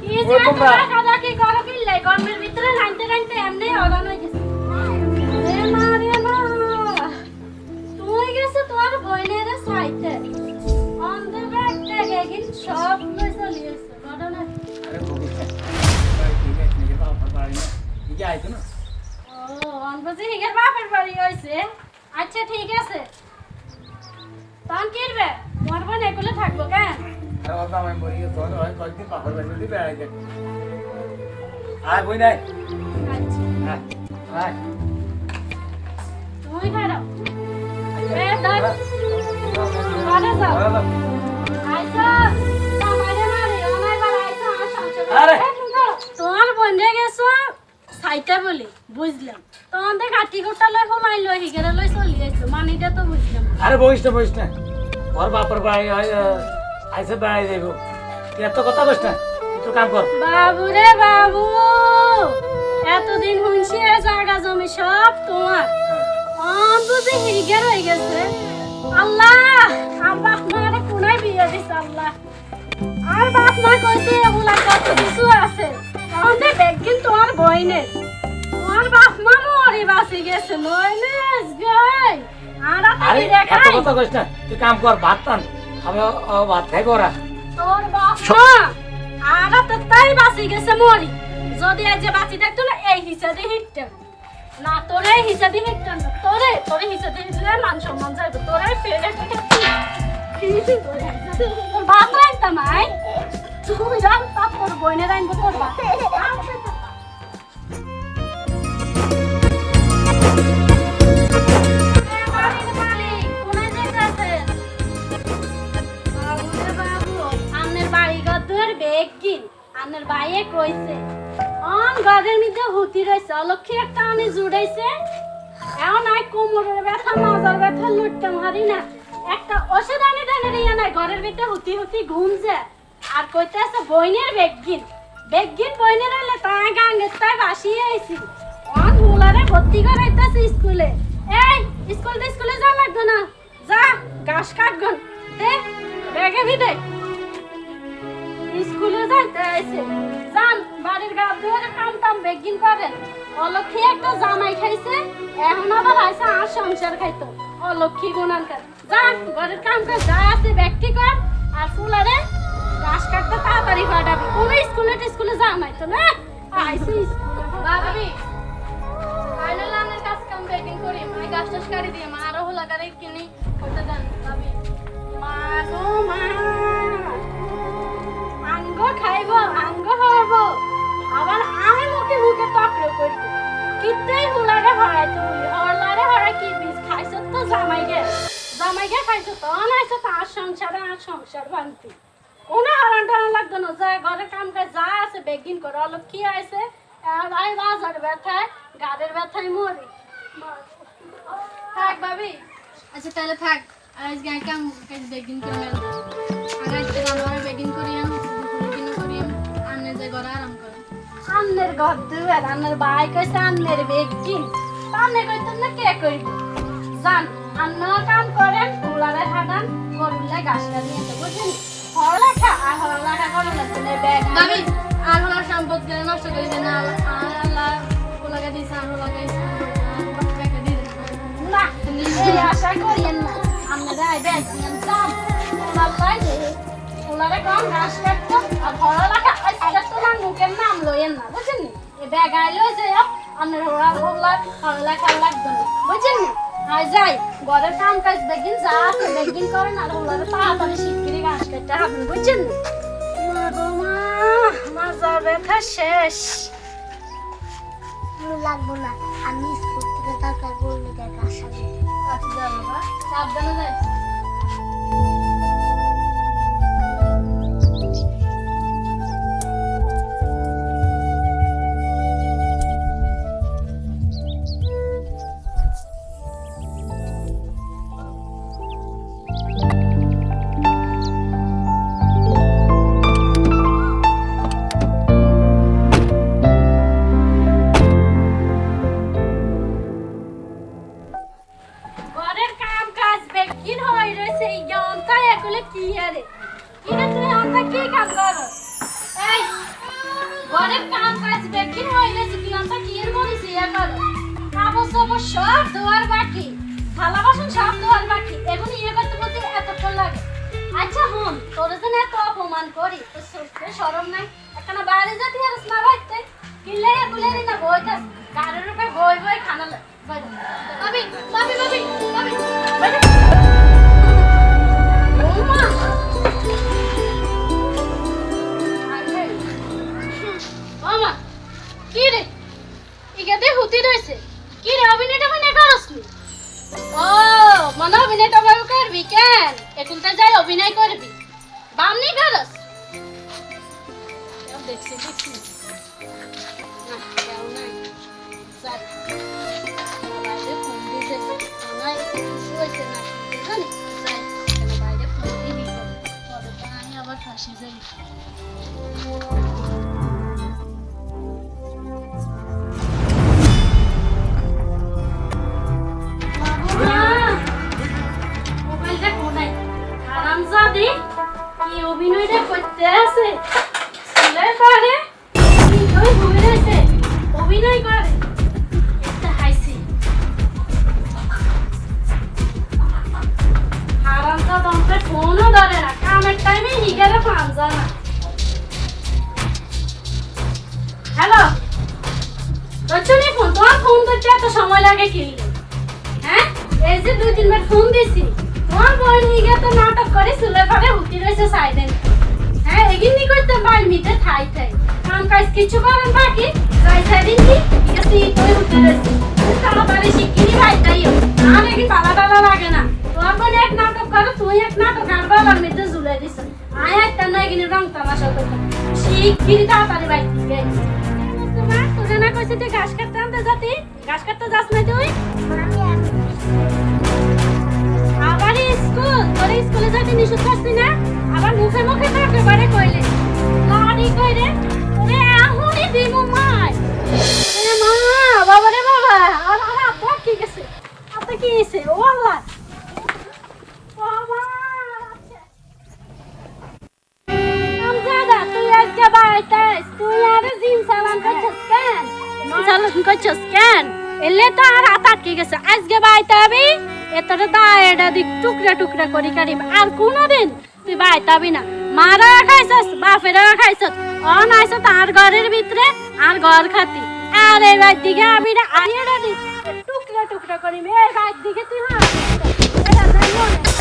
কি যে তোমরা? তোমরা কি করো কি লাই গরমের ভিতরে নাইতে নাইতে এমনি অগান গেছে রে মা রে মা তুই গেছে তোর বইনের সাইতে অন্ধে থেকে গিন সব লই চলি ঘটনা আরে বগি ঠিক আছে নিজে বাবা পারি না নিজে আইতো না ও অনবজি হিগের বাপের বাড়ি হইছে আচ্ছা ঠিক আছে তখন কিরবে মোর বোন এগুলো থাকব কেন আরে বাবা আমি বলি তো হয় কয়েকদিন পাপড় বেঁচে দিবে আই দেখ আয় বই নাই আচ্ছা আয় আয় তুমি খারাপ এ দাঁড় ঘরে যাও আইসা জামাইরে মারি অনাই বার আইসা আমার সংসার আরে! তোমার বন্ধে গেছো সাইটা বলি বুঝলাম তোমাদের কাটি কোটা লই ফলাই লই হিগেরে লই চলি আইছো মানিটা তো বুঝলাম না। আরে বইস না বইস না ওর বাপর বাড়ি আইসে বেড়াই যাইব। এত কথা কইস না একটু কাম কর। বাবু রে বাবু এতদিন শুনছি এ জায়গা জমি সব তোমার। অন বুঝি হিগের হয়ে গেছে। আল্লাহ বাপ মারে কোনায় বিয়ে দিছে আল্লাহ। আর বাপ মা কইছে এগুলা কত কিছু আছে। আমাদের বেগিন তোমার বইনের তোমার বাপ মা মরে বাঁচি গেছে নইলে গাই আর এত কথা কইস না তুই কাম কর ভাত টান আমি ভাত খাইব ওরা। তোর মা তো তাই বাঁচি গেছে মরি। যদি আজ বাঁচি থাকতো না এই হিসাবে হিটতাম না তোরে হিসাবে হিটতাম না তোরে তোরে হিসাবে হিটলে মান সম্মান যাইব তোরে ফেলে তোর বাপ রাখতাম আই তুই রান তা তোর বইনে রাখব তোর বাপ। কিন। আমনের বাইয়ে কইছে, অন গদের মধ্যে হুতি রইছে, অলক্ষী একটা আনি জুড়াইছে। এখন আই কোমরের ব্যথা, মাজার ব্যথা লুটতে মারি না। একটা ওষুধ আনি দেন রে ইয়া নাই, ঘরের ভিতরে হুতি হুতি ঘুমছে। আর কইতেছে বইনের বেগিন বেগিন বইনের হলে তাই গাঙ্গের তাই বাসিয়ে আইছি অন হুলারে ভর্তি করাইতেছে স্কুলে এই স্কুল স্কুলে যা লাগতো না যা ঘাস কাটগন দে ব্যাগে ভিদে আইছে যান বাড়ির গা ধরে কাম টাম বেগিন করেন অলক্ষী একটা জামাই খাইছে, এখন আবার আইসা আর সংসার খাইতো। অলক্ষী গুণানকার। যান ঘরের কাম কাজ যা আছে ব্যক্তি কর, আর ফুলারে ঘাস কাটতে তাড়াতাড়ি ফাটাবি কোনো স্কুলে স্কুলে জামাই তো, না? করি। মাই গাছ মা মা। আঙ্গ খাইব আঙ্গ হইব আবার আমি মুখে মুখে তক্র কিতেই হুলারে হরাইতে বলি হরলারে হরাই কি বিষ খাইছ তো জামাই গে জামাই গে খাইছ তো আনাইছ তো আর সংসারে, আর সংসার ভাঙতি। লাগতো না। ঘরে কাম কাজ যা আছে, বেগিন করে অলপ কি আছে আই বাজার ব্যথায়, গাড়ির ব্যথায় মরি। থাক বাবি আচ্ছা তাহলে থাক। আজ গাই কাম কাজ বেকিং করে আজ রান্না বেকিং করি আন্নের ঘর দুয়ার আন্নের ভাই কইছে আন্নের বেগিন তানে কইতেন না কে কইব? জান আন্ন কাম করেন ফুলারে হাডান গরুলে গাছ কাটিয়ে তো বুঝেন হরলেখা আর হরলেখা করে না ব্যাগ বাবি আর হলার সম্পদ গেলে নষ্ট দেন আর আল্লাহ ওলাগে দিছে আর দিয়ে না এই আশা করিয়েন না। ব্যাগ নিয়ে ফুলারে কম গাছ কাটতো আর হরলেখা মুখের নাম লইয়েন না বুঝেন এই ব্যাগ আইলো যে আপনার হরা হলার হরলেখা লাগবে না। বুঝেন আই যাই ঘরের কাম কাজ বেগিন যা আছে বেগিন করেন আর তাড়াতাড়ি শিগগিরি হবে বুঝছেন মা গো মা মাজার ব্যথা শেষ। লাগবো না আমি স্কুল থেকে বললে দেখ আসা আচ্ছা বাবা সাবধানে যাইস একলে কি আরে? কিরে তুই অন্তা কি কাম কর? এই ঘরের কাম কাজ বেকিন রয়েছে তুই অন্তা কি এর মরিস ইয়া কর? কাপড় সাপড় সব ধোয়ার বাকি, থালা বাসন সব ধোয়ার বাকি এখন ইয়ে করতে বলতে এতক্ষণ লাগে। আচ্ছা হন তোর জন্য এত অপমান করি, তো সত্যি সরম নাই? একখানা বাইরে যেতে আর না কিনলে কুলে না বইতাস? গাড়ির উপরে বই বই খানা লাগে ভাবি ভাবি ভাবি। দেখছি দেখছি না কেউ আবার ফাঁসি যাই ফোন ফোন ধরতে এত সময় লাগে কিনলে হ্যাঁ? এই যে দুই তিনবার ফোন দিছি, তোমার বোন নিয়ে তো নাটক করে চুলে ফাড়ে হুতি রয়েছে সাইডেন হ্যাঁ এগিনি করতে মিটে থাই থাই কাম কাজ কিছু করেন বাকি, যাই সাইডিন কি এই করে হুতি রয়েছে। তাড়াতাড়ি শিগগিরই ভাই তাইও আর এগিন বালা বালা লাগে না? তোমার বোন এক নাটক করে, তুই এক নাটক, আর মিটে ঝুলে দিছ। আয় একটা নয় এগিনি রং তামাশা করতে। শিগগিরই তাড়াতাড়ি ভাই গেছে তোমার তোরা না কইছে তুই ঘাস কাটতে গাছ কাটতে যাস না তুই? চালান করছিস কেন এলে তো আর হাত আটকে গেছে। আজকে বাড়িতে আবি? এতটা দায়টা দিক টুকরা টুকরা করি কারিম। আর কোনোদিন তুই আবি না। মারা খাইছস বাপেরা খাইছস। অন আইছ তার ঘরের ভিতরে আর ঘর খাতি। আর এই বাড়ির দিকে আবি না। আর এটা দিক টুকরা টুকরা করি এই বাড়ির দিকে তুই এটা না